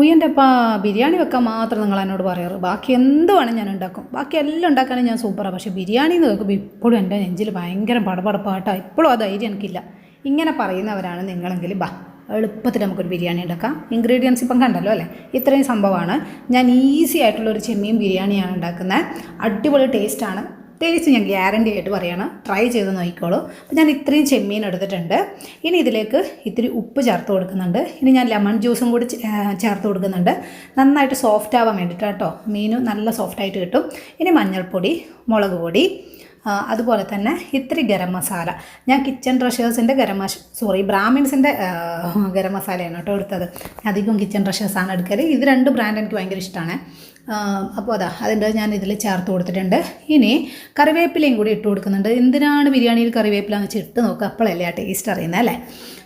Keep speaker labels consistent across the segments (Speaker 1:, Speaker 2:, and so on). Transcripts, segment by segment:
Speaker 1: ഉയ്യന്റെ അപ്പ ബിരിയാണി വെക്കാൻ മാത്രം നിങ്ങൾ എന്നോട് പറയാറ്? ബാക്കി എന്ത് വേണം ഞാൻ ഉണ്ടാക്കും. ബാക്കി എല്ലാം ഉണ്ടാക്കാനും ഞാൻ സൂപ്പറാണ് പക്ഷേ ബിരിയാണി എന്ന് കേൾക്കുമ്പോൾ ഇപ്പോഴും എന്റെ നെഞ്ചിൽ ഭയങ്കര പടപടപ്പാട്ടാണ് ഇപ്പോഴും ആ ധൈര്യം എനിക്കില്ല. ഇങ്ങനെ പറയുന്നവരാണ് നിങ്ങളെങ്കിൽ ബാ എളുപ്പത്തിൽ നമുക്കൊരു ബിരിയാണി ഉണ്ടാക്കാം. ഇൻഗ്രീഡിയൻസ് ഇപ്പം കണ്ടല്ലോ അല്ലേ? ഇത്രയും സംഭവമാണ്. ഞാൻ ഈസി ആയിട്ടുള്ളൊരു ചെമ്മീൻ ബിരിയാണിയാണ് ഉണ്ടാക്കുന്നത്. അടിപൊളി ടേസ്റ്റാണ് ടേസ്റ്റ് ഞാൻ ഗ്യാരണ്ടി ആയിട്ട് പറയണം. ട്രൈ ചെയ്ത് നോക്കിക്കോളൂ. അപ്പോൾ ഞാൻ ഇത്രയും ചെമ്മീൻ എടുത്തിട്ടുണ്ട്. ഇനി ഇതിലേക്ക് ഇത്തിരി ഉപ്പ് ചേർത്ത് കൊടുക്കുന്നുണ്ട്. ഇനി ഞാൻ ലെമൺ ജ്യൂസും കൂടി ചേർത്ത് കൊടുക്കുന്നുണ്ട്. നന്നായിട്ട് സോഫ്റ്റ് ആവാൻ വേണ്ടിയിട്ട് കേട്ടോ മീനും നല്ല സോഫ്റ്റായിട്ട് കിട്ടും. ഇനി മഞ്ഞൾപ്പൊടി മുളക് പൊടി അതുപോലെ തന്നെ ഇത്തിരി ഗരം മസാല. ഞാൻ കിച്ചൺ ട്രഷേഴ്സിന്റെ ഗരം മസ സോറി ബ്രാഹ്മിൻസിന്റെ ഗരം മസാലയാണ് കേട്ടോ എടുത്തത്. അധികം കിച്ചൺ ട്രഷേഴ്സാണ് എടുക്കൽ ഇത് രണ്ട് ബ്രാൻഡ് എനിക്ക് ഭയങ്കര ഇഷ്ടമാണ് അപ്പോൾ അതാ അതിന്റെ ഞാൻ ഇതിൽ ചേർത്ത് കൊടുത്തിട്ടുണ്ട്. ഇനി കറിവേപ്പിലയും കൂടി ഇട്ട് കൊടുക്കുന്നുണ്ട്. എന്തിനാണ് ബിരിയാണിയിൽ കറിവേപ്പില എന്ന് വെച്ച് ഇട്ട് നോക്കുക? അപ്പോഴല്ലേ ആ ടേസ്റ്റ് അറിയുന്നത് അല്ലേ?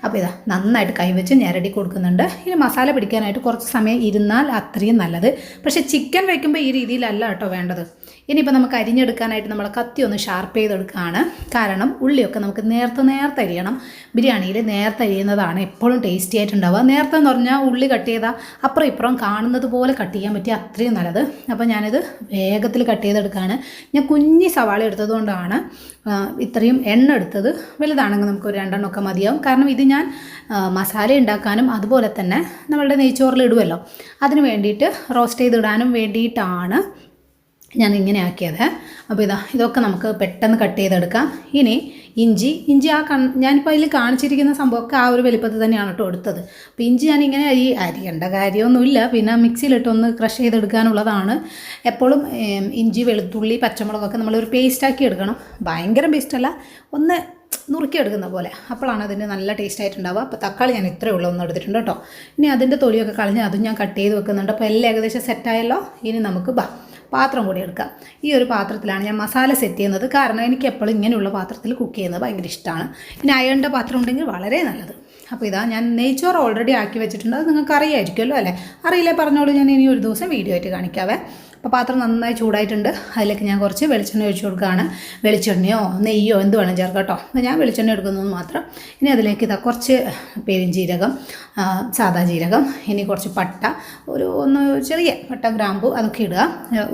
Speaker 1: അപ്പോൾ ഇതാ നന്നായിട്ട് കൈവച്ച് ഞരടി കൊടുക്കുന്നുണ്ട്. ഇനി മസാല പിടിക്കാനായിട്ട് കുറച്ച് സമയം ഇരുന്നാൽ അത്രയും നല്ലത്. പക്ഷേ ചിക്കൻ വയ്ക്കുമ്പോൾ ഈ രീതിയിലല്ല കേട്ടോ വേണ്ടത്. ഇനിയിപ്പോൾ നമുക്ക് അരിഞ്ഞെടുക്കാനായിട്ട് നമ്മൾ കത്തി ഒന്ന് ഷാർപ്പ് ചെയ്തെടുക്കുകയാണ് കാരണം ഉള്ളിയൊക്കെ നമുക്ക് നേരത്തെ നേരത്തെ അരിയണം. ബിരിയാണിയിൽ നേരത്തെ അരിയുന്നതാണ് എപ്പോഴും ടേസ്റ്റി ആയിട്ടുണ്ടാവുക. നേരത്തെ എന്ന് പറഞ്ഞാൽ ഉള്ളി കട്ട് ചെയ്താൽ അപ്പുറം ഇപ്പുറം കാണുന്നത് പോലെ കട്ട് ചെയ്യാൻ പറ്റിയ അത്രയും നല്ലത് അപ്പോൾ ഞാനിത് വേഗത്തിൽ കട്ട് ചെയ്തെടുക്കുകയാണ് ഞാൻ കുഞ്ഞി സവാള എടുത്തതുകൊണ്ടാണ് കൊണ്ടാണ് ഇത്രയും എണ്ണ എടുത്തത്. വലുതാണെങ്കിൽ നമുക്ക് ഒരു രണ്ടെണ്ണമൊക്കെ മതിയാവും. കാരണം ഇത് ഞാൻ മസാല ഉണ്ടാക്കാനും അതുപോലെ തന്നെ നമ്മളുടെ നെയ്ച്ചോറിൽ ഇടുമല്ലോ അതിന് വേണ്ടിയിട്ട് റോസ്റ്റ് ചെയ്തിടാനും വേണ്ടിയിട്ടാണ് ഞാൻ ഇങ്ങനെ ആക്കിയത്. അപ്പോൾ ഇതാ ഇതൊക്കെ നമുക്ക് പെട്ടെന്ന് കട്ട് ചെയ്തെടുക്കാം. ഇനി ഇഞ്ചി ഇഞ്ചി ആ കൺ ഞാനിപ്പോൾ അതിൽ കാണിച്ചിരിക്കുന്ന സംഭവമൊക്കെ ആ ഒരു വലിപ്പത്തിൽ തന്നെയാണ് കേട്ടോ എടുത്തത്. അപ്പോൾ ഇഞ്ചി ഞാനിങ്ങനെ അരി അരിയേണ്ട കാര്യമൊന്നുമില്ല. പിന്നെ മിക്സിയിലിട്ടൊന്ന് ക്രഷ് ചെയ്തെടുക്കാനുള്ളതാണ്. എപ്പോഴും ഇഞ്ചി വെളുത്തുള്ളി പച്ചമുളകൊക്കെ നമ്മളൊരു പേസ്റ്റാക്കി എടുക്കണം. ഭയങ്കര പേസ്റ്റല്ല ഒന്ന് നുറുക്കിയെടുക്കുന്ന പോലെ. അപ്പോഴാണ് അതിന് നല്ല ടേസ്റ്റ് ആയിട്ടുണ്ടാവുക. അപ്പോൾ തക്കാളി ഞാൻ ഇത്രയേ ഉള്ളൂ ഒന്ന് എടുത്തിട്ടുണ്ട് കേട്ടോ ഇനി അതിന്റെ തൊലിയൊക്കെ കളഞ്ഞ് അതും ഞാൻ കട്ട് ചെയ്ത് വെക്കുന്നുണ്ട്. അപ്പോൾ എല്ലാം ഏകദേശം സെറ്റായല്ലോ ഇനി നമുക്ക് ബാ പാത്രം കൂടി എടുക്കാം. ഈ ഒരു പാത്രത്തിലാണ് ഞാൻ മസാല സെറ്റ് ചെയ്യുന്നത്. കാരണം എനിക്ക് എപ്പോഴും ഇങ്ങനെയുള്ള പാത്രത്തിൽ കുക്ക് ചെയ്യുന്നത് ഭയങ്കര ഇഷ്ടമാണ് പിന്നെ അയണിന്റെ പാത്രം ഉണ്ടെങ്കിൽ വളരെ നല്ലത്. അപ്പോൾ ഇതാ ഞാൻ നെയ്ച്ചോറ് ഓൾറെഡി ആക്കി വെച്ചിട്ടുണ്ട്. അത് നിങ്ങൾക്ക് അറിയായിരിക്കുമല്ലോ അല്ലേ? അറിയില്ലേ പറഞ്ഞോളൂ. ഞാൻ ഇനി ഒരു ദിവസം വീഡിയോ ആയിട്ട് കാണിക്കാവേ. അപ്പോൾ പാത്രം നന്നായി ചൂടായിട്ടുണ്ട്. അതിലേക്ക് ഞാൻ കുറച്ച് വെളിച്ചെണ്ണ ഒഴിച്ച് കൊടുക്കുകയാണ്. വെളിച്ചെണ്ണയോ നെയ്യോ എന്ത് വേണം ചേർക്കാം കേട്ടോ. അപ്പോൾ ഞാൻ വെളിച്ചെണ്ണ എടുക്കുന്നത് മാത്രം. ഇനി അതിലേക്ക് ഇതാ കുറച്ച് പെരുംജീരകം ആ, സാദാ ജീരകം ഇനി കുറച്ച് പട്ട ഒരു ഒന്ന് ചെറിയ പട്ട ഗ്രാമ്പു അതൊക്കെ ഇടുക.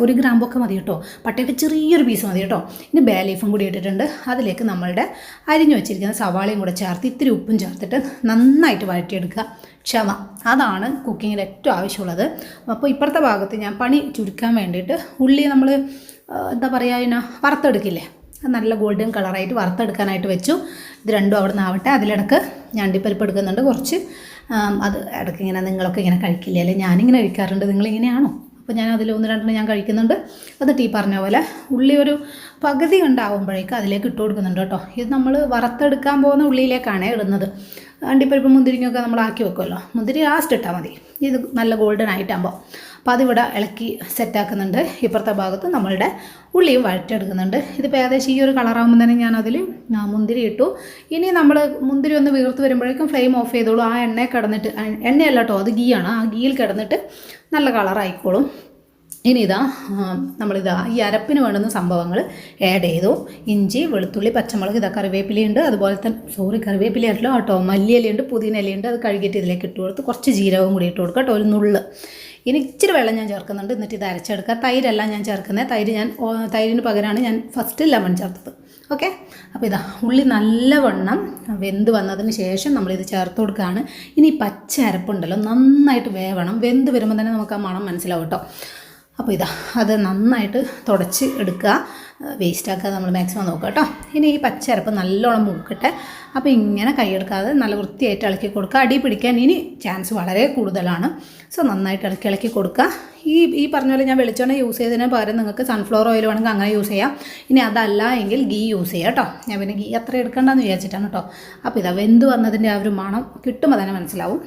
Speaker 1: ഒരു ഗ്രാമ്പൊക്കെ മതി കേട്ടോ. പട്ടയൊക്കെ ചെറിയൊരു പീസ് മതി കേട്ടോ. ഇനി ബേ ലീഫും കൂടി ഇട്ടിട്ടുണ്ട്. അതിലേക്ക് നമ്മളുടെ അരിഞ്ഞു വെച്ചിരിക്കുന്ന സവാളയും കൂടെ ചേർത്ത് ഇത്തിരി ഉപ്പും ചേർത്തിട്ട് നന്നായിട്ട് വഴറ്റിയെടുക്കുക. ക്ഷമ. അതാണ് കുക്കിങ്ങിൽ ഏറ്റവും ആവശ്യമുള്ളത്. അപ്പോൾ ഇപ്പുറത്തെ ഭാഗത്ത് ഞാൻ പണി ചുരുക്കാൻ വേണ്ടിയിട്ട് ഉള്ളി നമ്മൾ എന്താ പറയുക അതിനാ വറുത്തെടുക്കില്ലേ? നല്ല ഗോൾഡൻ കളറായിട്ട് വറുത്തെടുക്കാനായിട്ട് വെച്ചു. ഇത് രണ്ടും അവിടെ നിന്ന് ആവട്ടെ. അതിലിടക്ക് ഞണ്ടിപ്പരിപ്പ് എടുക്കുന്നുണ്ട്. കുറച്ച് അത് ഇടയ്ക്ക് ഇങ്ങനെ നിങ്ങളൊക്കെ ഇങ്ങനെ കഴിക്കില്ലേ? അല്ലെ ഞാനിങ്ങനെ കഴിക്കാറുണ്ട്. നിങ്ങളിങ്ങനെയാണോ? അപ്പോൾ ഞാൻ അതിൽ ഒന്ന് രണ്ടെണ്ണം ഞാൻ കഴിക്കുന്നുണ്ട്. എന്നിട്ട് ഈ പറഞ്ഞ പോലെ ഉള്ളി ഒരു പകുതി ഉണ്ടാവുമ്പോഴേക്ക് അതിലേക്ക് ഇട്ട് കൊടുക്കുന്നുണ്ട് കേട്ടോ. ഇത് നമ്മൾ വറുത്തെടുക്കാൻ പോകുന്ന ഉള്ളിയിലേക്കാണ് ഇടുന്നത്. അണ്ടിപ്പരിപ്പ് മുന്തിരിങ്ങൊക്കെ നമ്മൾ ആക്കി വെക്കുമല്ലോ. മുന്തിരി ലാസ്റ്റ് ഇട്ടാൽ മതി. ഇത് നല്ല ഗോൾഡൻ ആയിട്ടാകുമ്പോൾ അപ്പോൾ അതിവിടെ ഇളക്കി സെറ്റാക്കുന്നുണ്ട് ഇപ്പുറത്തെ ഭാഗത്ത് നമ്മളുടെ ഉള്ളിയും വഴറ്റെടുക്കുന്നുണ്ട് ഇതിപ്പോൾ ഏകദേശം ഈ ഒരു കളറാകുമ്പോൾ തന്നെ ഞാൻ അതിൽ മുന്തിരി ഇട്ടു. ഇനി നമ്മൾ മുന്തിരി ഒന്ന് വീർത്ത് വരുമ്പോഴേക്കും ഫ്ലെയിം ഓഫ് ചെയ്തോളൂ. ആ എണ്ണയിൽ കിടന്നിട്ട് എണ്ണയല്ല കേട്ടോ അത് ഗീയാണ് ആ ഗീയിൽ കിടന്നിട്ട് നല്ല കളറായിക്കോളും ഇനി ഇതാ നമ്മളിതാ ഈ അരപ്പിന് വേണ്ടുന്ന സംഭവങ്ങൾ ആഡ് ചെയ്തു. ഇഞ്ചി വെളുത്തുള്ളി പച്ചമുളക് ഇതാ കറിവേപ്പിലയുണ്ട്. അതുപോലെ തന്നെ സോറി കറിവേപ്പിലയല്ലോ കേട്ടോ മല്ലിയിലയുണ്ട് പുതിന ഇലയുണ്ട് അത് കഴുകിയിട്ട് ഇതിലേക്ക് ഇട്ട് കൊടുത്ത് കുറച്ച് ജീരകവും കൂടി ഇട്ട് കൊടുക്കുക കേട്ടോ ഒരു നുള്ള്. ഇനി ഇച്ചിരി വെള്ളം ഞാൻ ചേർക്കുന്നുണ്ട്. എന്നിട്ട് ഇത് അരച്ചെടുക്കുക. തൈരല്ല ഞാൻ ചേർക്കുന്നത് തൈര് ഞാൻ തൈരിന് പകരമാണ് ഞാൻ ഫസ്റ്റ് ലെമൺ ചേർത്തത്. ഓക്കെ? അപ്പോൾ ഇതാ ഉള്ളി നല്ലവണ്ണം വെന്ത് വന്നതിന് ശേഷം നമ്മളിത് ചേർത്ത് കൊടുക്കുകയാണ് ഇനി പച്ച അരപ്പുണ്ടല്ലോ നന്നായിട്ട് വേവണം. വെന്ത് വരുമ്പോൾ തന്നെ നമുക്ക് ആ മണം മനസ്സിലാവും കേട്ടോ. അപ്പോൾ ഇതാ അത് നന്നായിട്ട് തുടച്ച് എടുക്കുക. വേസ്റ്റ് ആക്കുക നമ്മൾ മാക്സിമം നോക്കുക കേട്ടോ. ഇനി ഈ പച്ചരപ്പ് നല്ലോണം മൂക്കട്ടെ. അപ്പോൾ ഇങ്ങനെ കൈയെടുക്കാതെ നല്ല വൃത്തിയായിട്ട് ഇളക്കി കൊടുക്കുക. അടി പിടിക്കാൻ ഇനി ചാൻസ് വളരെ കൂടുതലാണ്. സോ നന്നായിട്ട് ഇളക്കി ഇളക്കി കൊടുക്കുക. ഈ ഈ പറഞ്ഞ പോലെ ഞാൻ വെളിച്ചെണ്ണ യൂസ് ചെയ്തതിന് പകരം നിങ്ങൾക്ക് സൺഫ്ലവർ ഓയിൽ വേണമെങ്കിൽ അങ്ങനെ യൂസ് ചെയ്യാം. ഇനി അതല്ല എങ്കിൽ ഗീ യൂസ് ചെയ്യാം കേട്ടോ. ഞാൻ പിന്നെ ഗീ അത്ര എടുക്കണ്ടെന്ന് വിചാരിച്ചിട്ടാണ് കേട്ടോ. അപ്പോൾ ഇതാ വെന്ത് വന്നതിന്റെ ആ ഒരു മണം കിട്ടുമ്പോൾ തന്നെ മനസ്സിലാവും.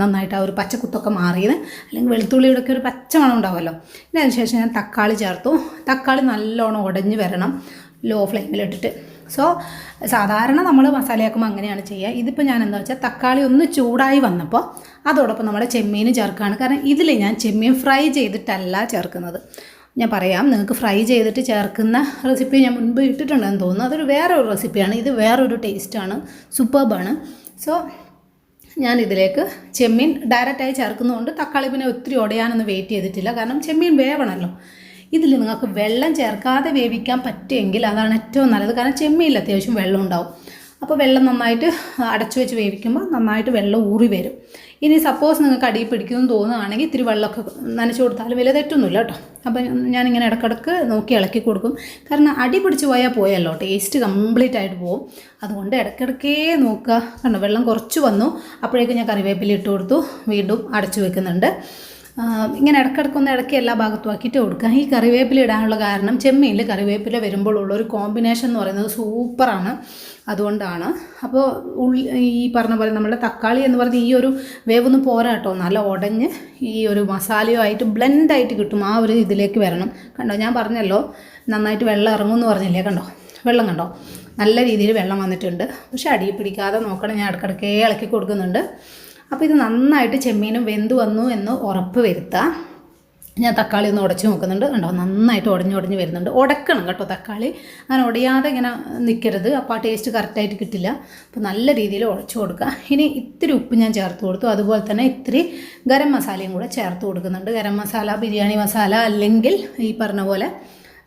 Speaker 1: നന്നായിട്ട് ആ ഒരു പച്ചക്കുത്തൊക്കെ മാറിയത്. അല്ലെങ്കിൽ വെളുത്തുള്ളിയുടെ ഒക്കെ ഒരു പച്ച മണം ഉണ്ടാവുമല്ലോ. ഇനി അതിനുശേഷം ഞാൻ തക്കാളി ചേർത്തു. തക്കാളി നല്ലോണം ഉടഞ്ഞ് വരണം ലോ ഫ്ലെയിമിലിട്ടിട്ട് സോ സാധാരണ നമ്മൾ മസാലയാക്കുമ്പോൾ അങ്ങനെയാണ് ചെയ്യുക ഇതിപ്പോൾ ഞാൻ എന്താ വെച്ചാൽ തക്കാളി ഒന്ന് ചൂടായി വന്നപ്പോൾ അതോടൊപ്പം നമ്മുടെ ചെമ്മീൻ ചേർക്കുകയാണ് കാരണം ഇതിൽ ഞാൻ ചെമ്മീൻ ഫ്രൈ ചെയ്തിട്ടല്ല ചേർക്കുന്നത്. ഞാൻ പറയാം നിങ്ങൾക്ക് ഫ്രൈ ചെയ്തിട്ട് ചേർക്കുന്ന റെസിപ്പി ഞാൻ മുൻപ് ഇട്ടിട്ടുണ്ടെന്ന് തോന്നുന്നു. അതൊരു വേറെ ഒരു റെസിപ്പിയാണ് ഇത് വേറൊരു ടേസ്റ്റാണ് സൂപ്പർബാണ് സോ ഞാൻ ഇതിലേക്ക് ചെമ്മീൻ ഡയറക്റ്റായി ചേർക്കുന്നതുകൊണ്ട് തക്കാളി പിന്നെ ഒത്തിരി ഉടയാനൊന്നും വെയിറ്റ് ചെയ്തിട്ടില്ല. കാരണം ചെമ്മീൻ വേവണമല്ലോ ഇതിൽ നിങ്ങൾക്ക് വെള്ളം ചേർക്കാതെ വേവിക്കാൻ പറ്റുമെങ്കിൽ അതാണ് ഏറ്റവും നല്ലത്. കാരണം ചെമ്മീനിൽ അത്യാവശ്യം വെള്ളം ഉണ്ടാവും. അപ്പോൾ വെള്ളം നന്നായിട്ട് അടച്ചു വെച്ച് വേവിക്കുമ്പോൾ നന്നായിട്ട് വെള്ളം ഊറി വരും. ഇനി സപ്പോസ് നിങ്ങൾക്ക് അടിയിൽ പിടിക്കുന്നു തോന്നുകയാണെങ്കിൽ ഇത്തിരി വെള്ളമൊക്കെ നനച്ചു കൊടുത്താലും വലിയ തെറ്റൊന്നുമില്ല കേട്ടോ. അപ്പോൾ ഞാനിങ്ങനെ ഇടക്കിടക്ക് നോക്കി ഇളക്കി കൊടുക്കും. കാരണം അടി പിടിച്ച് പോയാൽ പോയല്ലോ ടേസ്റ്റ് കംപ്ലീറ്റ് ആയിട്ട് പോകും അതുകൊണ്ട് ഇടക്കിടക്കേ നോക്കുക. കണ്ടോ വെള്ളം കുറച്ച് വന്നു. അപ്പോഴേക്കും ഞാൻ കറിവേപ്പില ഇട്ട് കൊടുത്തു. വീണ്ടും അടച്ചു വെക്കുന്നുണ്ട്. ഇങ്ങനെ ഇടയ്ക്കിടയ്ക്കൊന്ന് ഇടയ്ക്ക് എല്ലാ ഭാഗത്തും ആക്കിയിട്ട് കൊടുക്കുക. ഈ കറിവേപ്പില ഇടാനുള്ള കാരണം ചെമ്മീനിൽ കറിവേപ്പില വരുമ്പോൾ ഉള്ളൊരു കോമ്പിനേഷൻ എന്ന് പറയുന്നത് സൂപ്പറാണ്. അതുകൊണ്ടാണ്. അപ്പോൾ ഉള്ളി ഈ പറഞ്ഞ പോലെ നമ്മുടെ തക്കാളി എന്ന് പറയുന്നത് ഈ ഒരു വേവൊന്നും പോരാ കേട്ടോ. നല്ല ഉടഞ്ഞ് ഈ ഒരു മസാലയോ ആയിട്ട് ബ്ലെൻഡായിട്ട് കിട്ടും ആ ഒരു ഇതിലേക്ക് വരണം. കണ്ടോ ഞാൻ പറഞ്ഞല്ലോ നന്നായിട്ട് വെള്ളം ഇറങ്ങും എന്ന് പറഞ്ഞില്ലേ? കണ്ടോ വെള്ളം കണ്ടോ? നല്ല രീതിയിൽ വെള്ളം വന്നിട്ടുണ്ട്. പക്ഷേ അടിയിൽ പിടിക്കാതെ നോക്കണം. ഞാൻ ഇടയ്ക്കിടയ്ക്കേ ഇളക്കി കൊടുക്കുന്നുണ്ട്. അപ്പോൾ ഇത് നന്നായിട്ട് ചെമ്മീനും വെന്ത് വന്നു എന്ന് ഉറപ്പ് വരുത്തുക ഞാൻ തക്കാളി ഒന്ന് ഉടച്ച് നോക്കുന്നുണ്ട്. കണ്ടോ നന്നായിട്ട് ഉടഞ്ഞ് ഉടഞ്ഞ് വരുന്നുണ്ട്. ഉടക്കണം കേട്ടോ തക്കാളി. അങ്ങനെ ഉടയാതെ ഇങ്ങനെ നിൽക്കരുത് അപ്പോൾ ആ ടേസ്റ്റ് കറക്റ്റായിട്ട് കിട്ടില്ല. അപ്പോൾ നല്ല രീതിയിൽ ഉടച്ചു കൊടുക്കുക ഇനി ഇത്തിരി ഉപ്പ് ഞാൻ ചേർത്ത് കൊടുത്തു. അതുപോലെ തന്നെ ഇത്തിരി ഗരം മസാലയും കൂടെ ചേർത്ത് കൊടുക്കുന്നുണ്ട്. ഗരം മസാല ബിരിയാണി മസാല അല്ലെങ്കിൽ ഈ പറഞ്ഞ പോലെ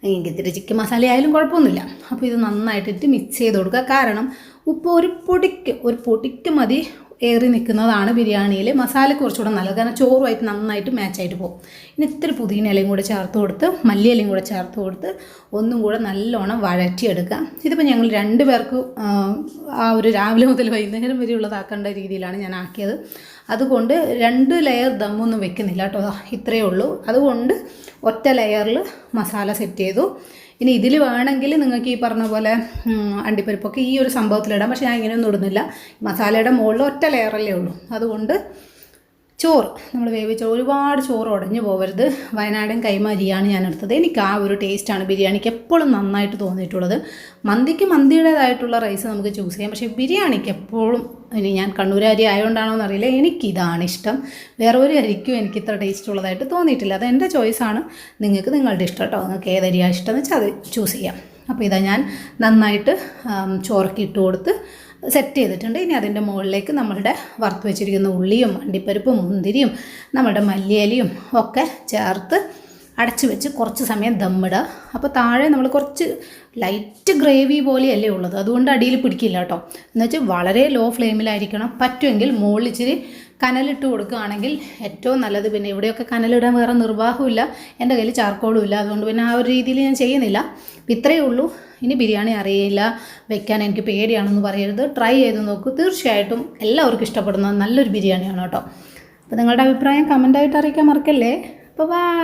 Speaker 1: എനിക്ക് ഇത്തിരി ചിക്കൻ മസാല ആയാലും കുഴപ്പമൊന്നുമില്ല. അപ്പോൾ ഇത് നന്നായിട്ടിട്ട് മിക്സ് ചെയ്ത് കൊടുക്കുക കാരണം ഉപ്പ് ഒരു പൊടിക്ക് ഒരു പൊടിക്ക് മതി. ഏറി നിൽക്കുന്നതാണ് ബിരിയാണിയിൽ. മസാല കുറച്ചുകൂടെ നല്ലത്. കാരണം ചോറുമായിട്ട് നന്നായിട്ട് മാച്ചായിട്ട് പോകും. ഇനി ഇത്തിരി പുതിന ഇലയും കൂടെ ചേർത്ത് കൊടുത്ത് മല്ലിയിലയും കൂടെ ചേർത്ത് കൊടുത്ത് ഒന്നും കൂടെ നല്ലോണം വഴറ്റിയെടുക്കുക. ഇതിപ്പോൾ ഞങ്ങൾ രണ്ട് പേർക്ക് ആ, ഒരു രാവിലെ മുതൽ വൈകുന്നേരം വരെയുള്ളതാക്കേണ്ട രീതിയിലാണ് ഞാൻ ആക്കിയത്. അതുകൊണ്ട് രണ്ട് ലെയർ ദമ്മൊന്നും വെക്കുന്നില്ല കേട്ടോ. ഇത്രയേ ഉള്ളൂ. അതുകൊണ്ട് ഒറ്റ ലെയറിൽ മസാല സെറ്റ് ചെയ്തു. ഇനി ഇതിൽ വേണമെങ്കിൽ നിങ്ങൾക്ക് ഈ പറഞ്ഞ പോലെ അണ്ടിപ്പരിപ്പൊക്കെ ഈ ഒരു സംഭവത്തിലിടാം. പക്ഷേ ഞാൻ ഇങ്ങനെയൊന്നും ഇടുന്നില്ല. മസാലയുടെ മുകളിൽ ഒറ്റ ലെയറല്ലേ ഉള്ളൂ. അതുകൊണ്ട് ചോറ്. നമ്മൾ വേവിച്ച ഒരുപാട് ചോറ് ഉടഞ്ഞു പോകരുത് വയനാടൻ കൈമ അരിയാണ് ഞാൻ എടുത്തത്. എനിക്ക് ആ ഒരു ടേസ്റ്റാണ് ബിരിയാണിക്ക് എപ്പോഴും നന്നായിട്ട് തോന്നിയിട്ടുള്ളത്. മന്തിക്ക് മന്തിയുടേതായിട്ടുള്ള റൈസ് നമുക്ക് ചൂസ് ചെയ്യാം. പക്ഷേ ബിരിയാണിക്ക് എപ്പോഴും ഇനി ഞാൻ കണ്ണൂരാരി ആയതുകൊണ്ടാണോ എന്നറിയില്ല. എനിക്കിതാണ് ഇഷ്ടം. വേറെ ഒരു അരിക്കും എനിക്ക് ഇത്ര ടേസ്റ്റ് ഉള്ളതായിട്ട് തോന്നിയിട്ടില്ല. അത് എന്റെ ചോയ്സാണ് നിങ്ങൾക്ക് നിങ്ങളുടെ ഇഷ്ടം കേട്ടോ. നിങ്ങൾക്ക് ഏതരിയാണ് ഇഷ്ടം എന്ന് വെച്ചാൽ അത് ചൂസ് ചെയ്യാം. അപ്പോൾ ഇതാ ഞാൻ നന്നായിട്ട് ചോറൊക്കെ ഇട്ട് കൊടുത്ത് സെറ്റ് ചെയ്തിട്ടുണ്ട്. ഇനി അതിന്റെ മുകളിലേക്ക് നമ്മളുടെ വറുത്ത് വെച്ചിരിക്കുന്ന ഉള്ളിയും അണ്ടിപ്പരിപ്പും മുന്തിരിയും നമ്മുടെ മല്ലിയിലയും ഒക്കെ ചേർത്ത് അടച്ചു വെച്ച് കുറച്ച് സമയം ദമ്മിടുക. അപ്പോൾ താഴെ നമ്മൾ കുറച്ച് ലൈറ്റ് ഗ്രേവി പോലെയല്ലേ ഉള്ളത്. അതുകൊണ്ട് അടിയിൽ പിടിക്കില്ല കേട്ടോ. എന്ന് വെച്ചാൽ വളരെ ലോ ഫ്ലെയിമിലായിരിക്കണം പറ്റുമെങ്കിൽ മുകളിൽ ഇച്ചിരി കനലിട്ട് കൊടുക്കുകയാണെങ്കിൽ ഏറ്റവും നല്ലത് പിന്നെ ഇവിടെയൊക്കെ കനലിടാൻ വേറെ നിർവാഹമില്ല എന്റെ കയ്യിൽ ചാർക്കോളും ഇല്ല. അതുകൊണ്ട് പിന്നെ ആ ഒരു രീതിയിൽ ഞാൻ ചെയ്യുന്നില്ല. ഇത്രയേ ഉള്ളൂ. ഇനി ബിരിയാണി അറിയില്ല. വെക്കാൻ എനിക്ക് പേടിയാണെന്ന് പറയരുത്. ട്രൈ ചെയ്ത് നോക്കൂ. തീർച്ചയായിട്ടും എല്ലാവർക്കും ഇഷ്ടപ്പെടുന്ന നല്ലൊരു ബിരിയാണിയാണ് കേട്ടോ. അപ്പോൾ നിങ്ങളുടെ അഭിപ്രായം കമന്റായിട്ട് അറിയിക്കാൻ മറക്കല്ലേ? അപ്പോൾ ബൈ